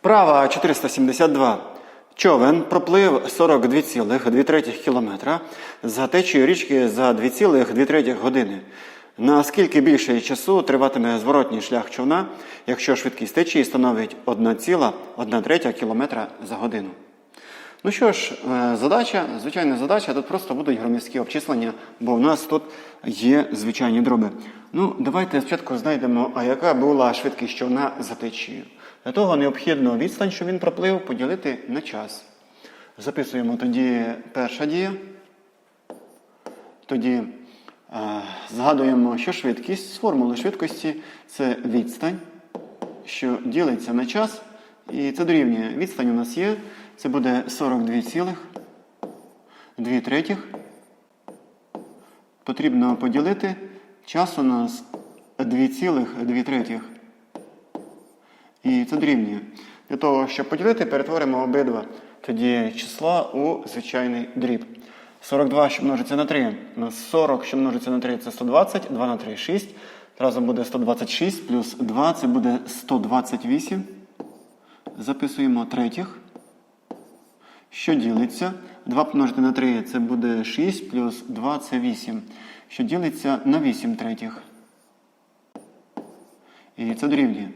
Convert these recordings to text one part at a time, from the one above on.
Вправа 472. Човен проплив 42,2 км за течією річки за 2,2 години. Наскільки більше часу триватиме зворотній шлях човна, якщо швидкість течії становить 1,1 км за годину? Ну що ж, е, задача, звичайна задача, тут просто будуть громіздкі обчислення, бо в нас тут є звичайні дроби. Ну, давайте спочатку знайдемо, а яка була швидкість човна за течією. Для того необхідно відстань, що він проплив, поділити на час. Записуємо тоді перша дія. Тоді е, згадуємо, що швидкість з формули швидкості це відстань, що ділиться на час. І це дорівнює. Відстань у нас є. Це буде 42,2 третіх. Потрібно поділити. Час у нас 2,2 третіх. І це дорівнює. Для того, щоб поділити, перетворимо обидва. Тоді числа у звичайний дріб. 42, що множиться на 3. У нас 40, що множиться на 3, це 120, 2 на 3 6. Разом буде 126 плюс 2 це буде 128. Записуємо третіх. Що ділиться? 2 помножити на 3 це буде 6 плюс 2 це 8. Що ділиться на 8 третіх. І це дорівнює.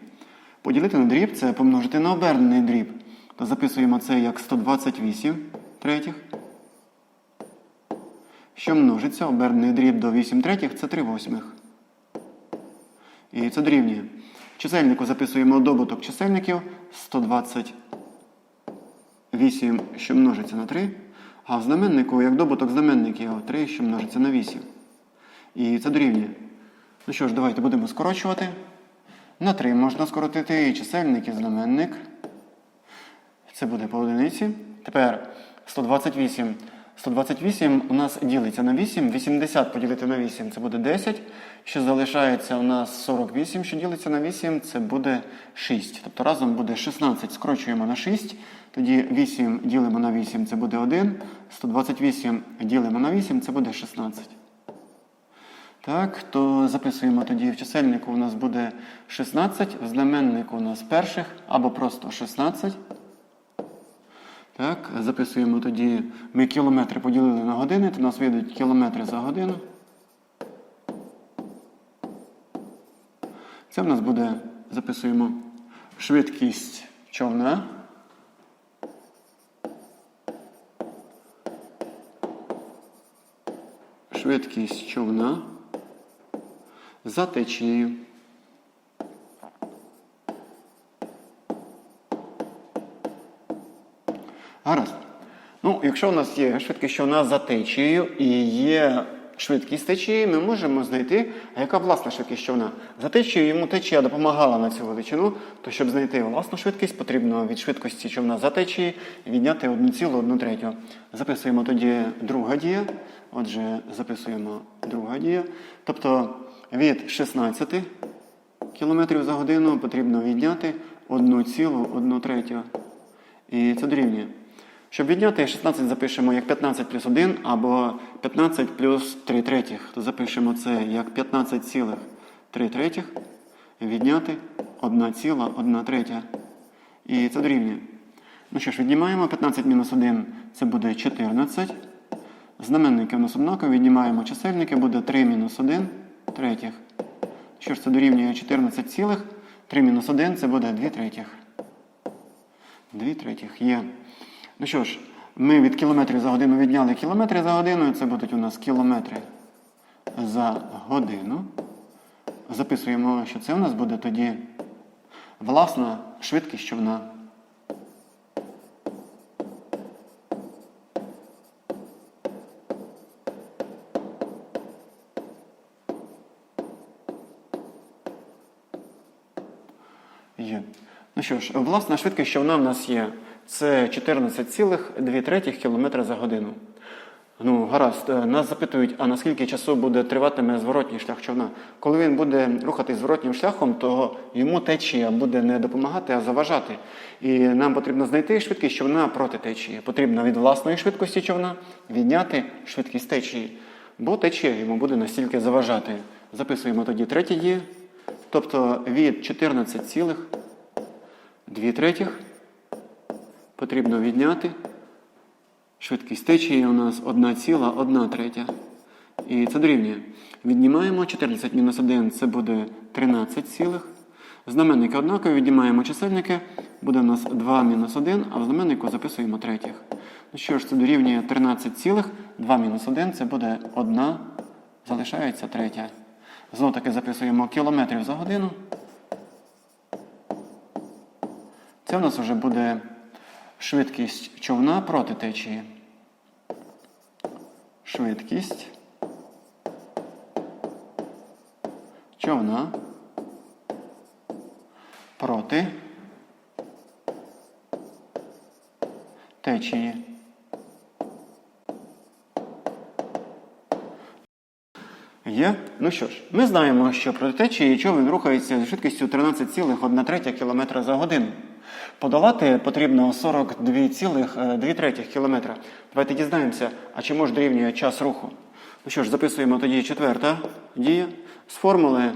Поділити на дріб це помножити на обернений дріб. То записуємо це як 128 третіх. Що множиться? Обернений дріб до 8 третіх це 3 восьмих. І це дорівнює. Чисельнику записуємо добуток чисельників 128, що множиться на 3. А в знаменнику, як добуток знаменників 3, що множиться на 8. І це дорівнює. Ну що ж, давайте будемо скорочувати. На 3 можна скоротити чисельник, і знаменник. Це буде по одиниці. Тепер 128. 128 у нас ділиться на 8. 80 поділити на 8 це буде 10. Що залишається у нас 48, що ділиться на 8, це буде 6. Тобто разом буде 16. Скорочуємо на 6. Тоді 8 ділимо на 8, це буде 1. 128 ділимо на 8, це буде 16. Так, то записуємо тоді в чисельнику у нас буде 16, в знаменнику у нас перших або просто 16. Так, записуємо тоді, ми кілометри поділили на години, то у нас вийдуть кілометри за годину. Це в нас буде, записуємо, швидкість човна. Швидкість човна за течією. Гаразд. Ну, якщо у нас є швидкість човна за течією і є швидкість течії, ми можемо знайти, а яка власна швидкість човна. За течією йому течія допомагала на цю величину, то щоб знайти власну швидкість, потрібно від швидкості човна за течії відняти 1,1 третю. Записуємо тоді друга дія. Отже, записуємо друга дія. Тобто від 16 км за годину потрібно відняти 1,1 третю. І це дорівнює. Щоб відняти 16 запишемо як 15 плюс 1 або 15 плюс 3 третіх. То запишемо це як 15,3 третіх. Відняти 1,1 третя. І це дорівнює. Ну що ж, віднімаємо 15 мінус 1, це буде 14. Знаменники у нас однакові, віднімаємо чисельники, буде 3 мінус 1 третіх. Що ж, це дорівнює 14 цілих. 3 мінус 1 це буде 2 третіх. 2 третіх є. Ну що ж, ми від кілометрів за годину відняли кілометри за годину, це будуть у нас кілометри за годину. Записуємо, що це у нас буде тоді власна швидкість човна. Є. Ну що ж, власна швидкість, що вона в нас є, це 14,2 км за годину. Ну, гаразд, Е, нас запитують, а наскільки часу буде триватиме зворотній шлях човна. Коли він буде рухатись зворотнім шляхом, то йому течія буде не допомагати, а заважати. І нам потрібно знайти швидкість човна проти течії. Потрібно від власної швидкості човна відняти швидкість течії, бо течія йому буде настільки заважати. Записуємо тоді третє діє, тобто від 14,2 третіх потрібно відняти. Швидкість течії у нас 1,1 третя. І це дорівнює. Віднімаємо 14 мінус 1, це буде 13 цілих. Знаменники однакові, віднімаємо чисельники, буде у нас 2 мінус 1, а в знаменнику записуємо третіх. Ну що ж, це дорівнює 13 цілих, 2 мінус 1, це буде 1, залишається третя. Знову таки записуємо кілометрів за годину. Це у нас вже буде швидкість човна проти течії. Швидкість човна проти течії. Є? Ну що ж, ми знаємо, що проти течії човен рухається зі швидкістю 13,1 км за годину. Подолати потрібно 42,2 км. Давайте дізнаємося, а чи може дорівнює час руху. Ну що ж, записуємо тоді четверта дія. З формули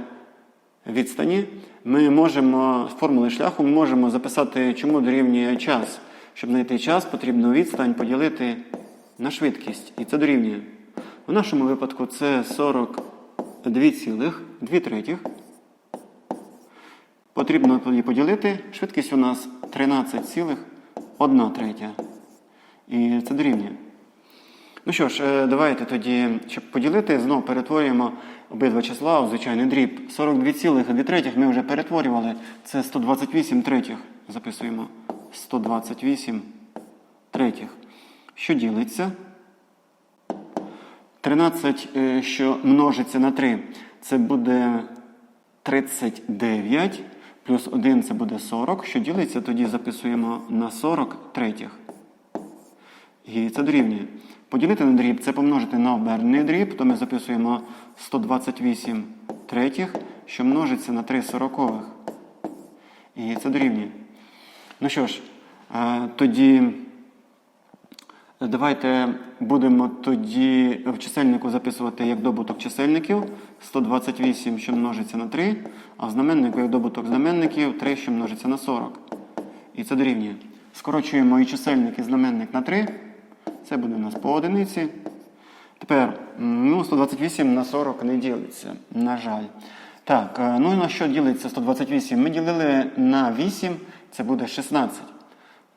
відстані ми можемо, з формули шляху ми можемо записати, чому дорівнює час. Щоб знайти час, потрібно відстань поділити на швидкість. І це дорівнює. В нашому випадку це 42,2 третіх. Потрібно тоді поділити. Швидкість у нас 13,1 третя. І це дорівнює. Ну що ж, е, давайте тоді, щоб поділити, знову перетворюємо обидва числа у звичайний дріб. 42,2 третіх ми вже перетворювали. Це 128 третіх. Записуємо 128 третіх. Що ділиться? 13, е, що множиться на 3, це буде 39, плюс 1 це буде 40. Що ділиться, тоді записуємо на 40 третіх. І це дорівнює. Поділити на дріб це помножити на обернений дріб, то ми записуємо 128 третіх, що множиться на 3 сорокових. І це дорівнює. Ну що ж, е, тоді давайте будемо тоді в чисельнику записувати як добуток чисельників 128, що множиться на 3, а в знаменнику як добуток знаменників 3, що множиться на 40. І це дорівнює. Скорочуємо і чисельник, і знаменник на 3. Це буде у нас по одиниці. Тепер, ну, 128 на 40 не ділиться, на жаль. Так, е, ну і на що ділиться 128? Ми ділили на 8, це буде 16.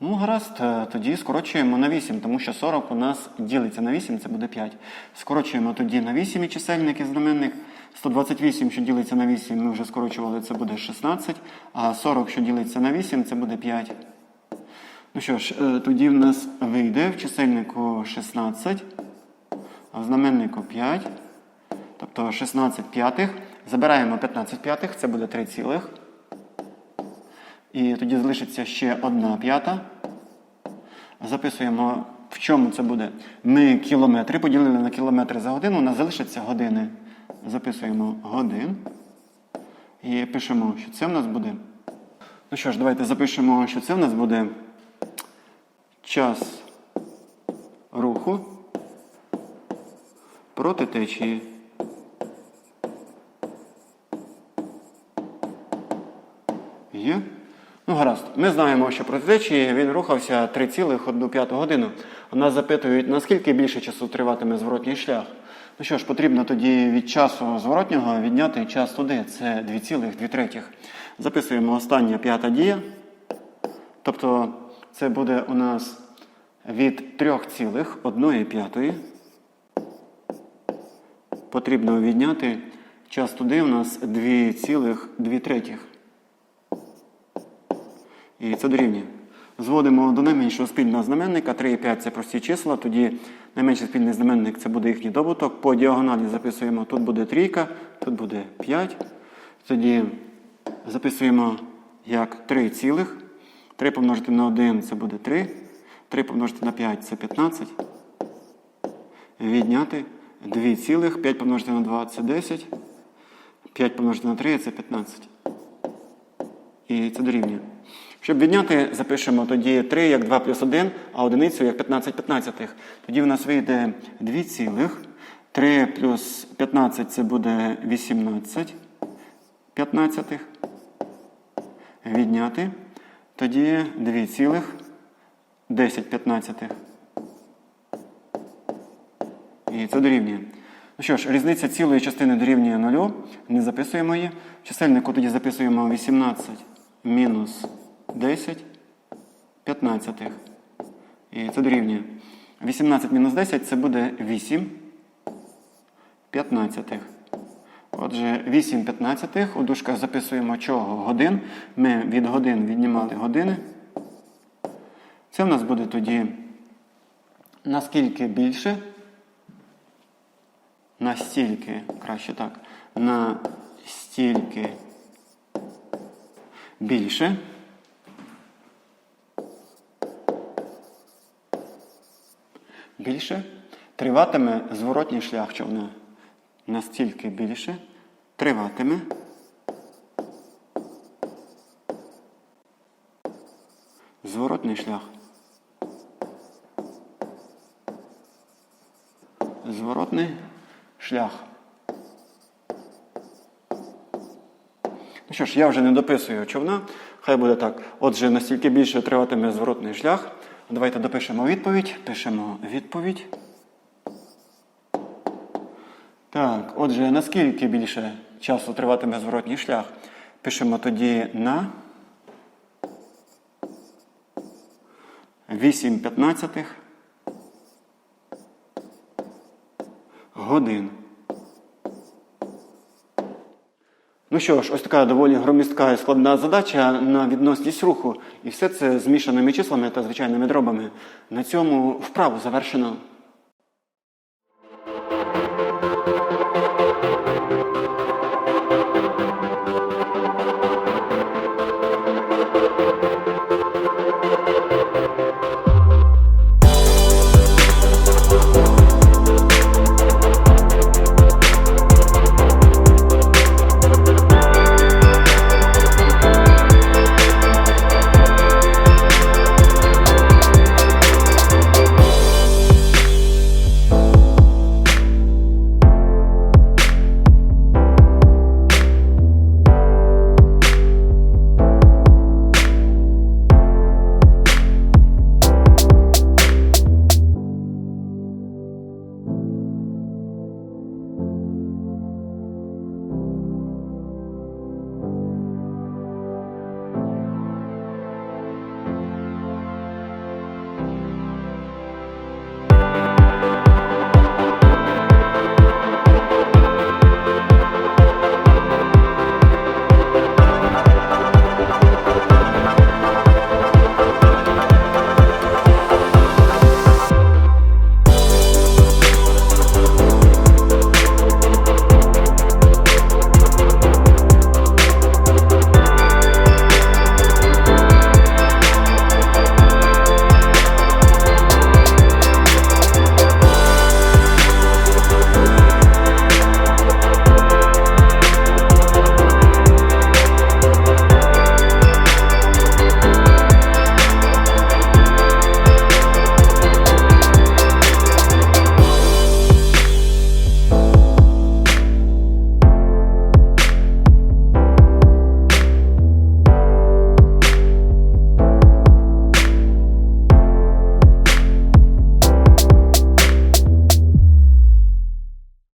Ну, гаразд, е, тоді скорочуємо на 8, тому що 40 у нас ділиться на 8, це буде 5. Скорочуємо тоді на 8 і чисельник і знаменник. 128, що ділиться на 8, ми вже скорочували, це буде 16, а 40, що ділиться на 8, це буде 5. Ну що ж, е, тоді в нас вийде в чисельнику 16, а в знаменнику 5. Тобто 16 п'ятих. Забираємо 15 п'ятих, це буде 3 цілих. І тоді залишиться ще 1 п'ята. Записуємо, в чому це буде. Ми кілометри поділили на кілометри за годину, у нас залишаться години. Записуємо годин. І пишемо, що це в нас буде. Ну що ж, давайте запишемо, що це в нас буде час руху проти течії. Є? Ну, гаразд. Ми знаємо, що проти течії він рухався 3,1 годину. У нас запитують, наскільки більше часу триватиме зворотній шлях. Ну що ж, потрібно тоді від часу зворотнього відняти час туди. Це 2,2. Записуємо остання п'ята дія. Тобто це буде у нас від 3,1. Потрібно відняти час туди у нас 2,2 третіх. І це дорівнює. Зводимо до найменшого спільного знаменника. 3 і 5 це прості числа. Тоді найменший спільний знаменник це буде їхній добуток. По діагоналі записуємо, тут буде трійка, тут буде 5. Тоді записуємо як 3 цілих. 3 помножити на 1 це буде 3. 3 помножити на 5 це 15. Відняти 2 цілих. 5 помножити на 2 це 10. 5 помножити на 3 це 15. І це дорівнює. Щоб відняти, запишемо тоді 3 як 2 плюс 1, а одиницю як 15 п'ятнадцятих. Тоді в нас вийде 2 цілих. 3 плюс 15 це буде 18 п'ятнадцятих. Відняти. Тоді 2 цілих. 10 п'ятнадцятих. І це дорівнює. Ну що ж, різниця цілої частини дорівнює 0. Не записуємо її. Чисельнику тоді записуємо 18 мінус 10 п'ятнадцятих. І це дорівнює. 18 мінус 10 це буде 8 п'ятнадцятих. Отже, 8 п'ятнадцятих. У дужках записуємо чого? Годин. Ми від годин віднімали години. Це в нас буде тоді наскільки більше. Настільки, краще так, настільки більше. Більше триватиме зворотній шлях човна. Настільки більше триватиме. Зворотний шлях. Зворотний шлях. Ну що ж, я вже не дописую човна. Хай буде так. Отже, настільки більше триватиме зворотний шлях. Давайте допишемо відповідь. Пишемо відповідь. Так, отже, наскільки більше часу триватиме зворотній шлях? Пишемо тоді на 8 п'ятнадцятих годин. Ну що ж, ось така доволі громістка і складна задача на відносність руху. І все це змішаними числами та звичайними дробами. На цьому вправу завершено.